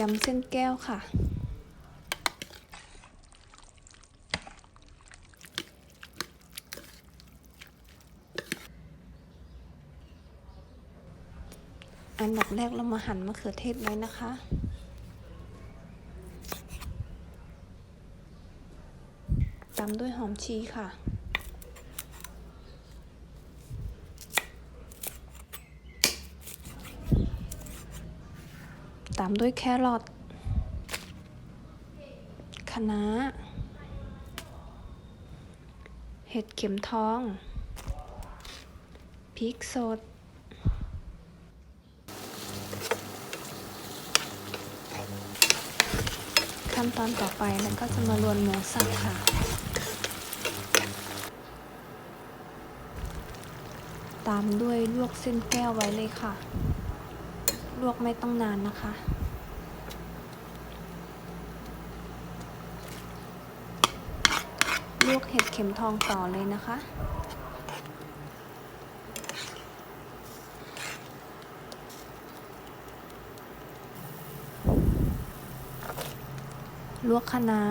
ยำเส้นแก้วค่ะ อันดับแรกเรามาหั่นมะเขือเทศไว้นะคะตามด้วยหอมชีค่ะ ตามด้วยแครอทคะน้า เห็ดเข็มทอง พริกสด ขั้นตอนต่อไปแล้วก็จะมาลวนหมูสับค่ะตามด้วยลวกเส้นแก้วไว้เลยค่ะ ลวกไม่ต้องนานนะคะ ลวกเห็ดเข็มทองต่อเลยนะคะ ลวกคะน้า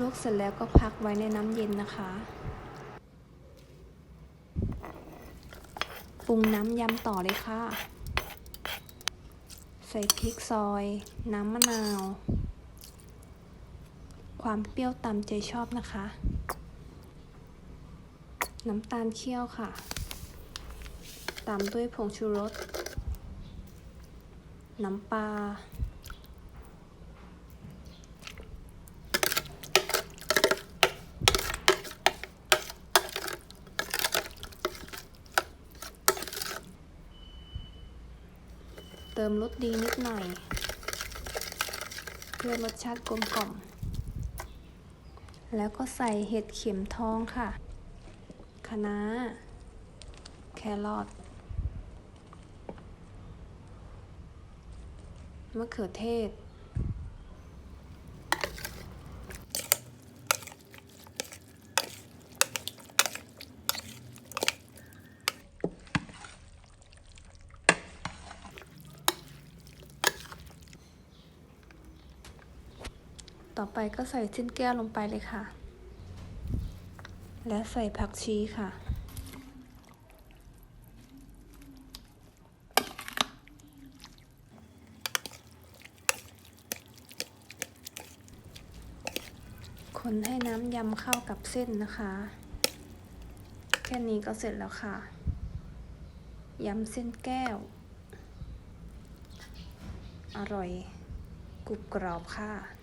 ลวกเสร็จแล้วก็พักไว้ในน้ำเย็นนะคะ ปรุงน้ำยำต่อเลยค่ะ ใส่พริกซอย น้ำมะนาว ความเปรี้ยวตามใจชอบนะคะ น้ำตาลเคี่ยวค่ะ ตามด้วยผงชูรส น้ำปลา ติมรสดีนิดหน่อย เพื่อรสชาติกลมกล่อม แล้วก็ใส่เห็ดเข็มทองค่ะคะน้าแครอทมะเขือเทศ ต่อไปก็ใส่เส้นแก้วลงไปเลยค่ะ และใส่ผักชีค่ะ คนให้น้ำยำเข้ากับเส้นนะคะ แค่นี้ก็เสร็จแล้วค่ะ ยำเส้นแก้ว อร่อยกรุบกรอบค่ะ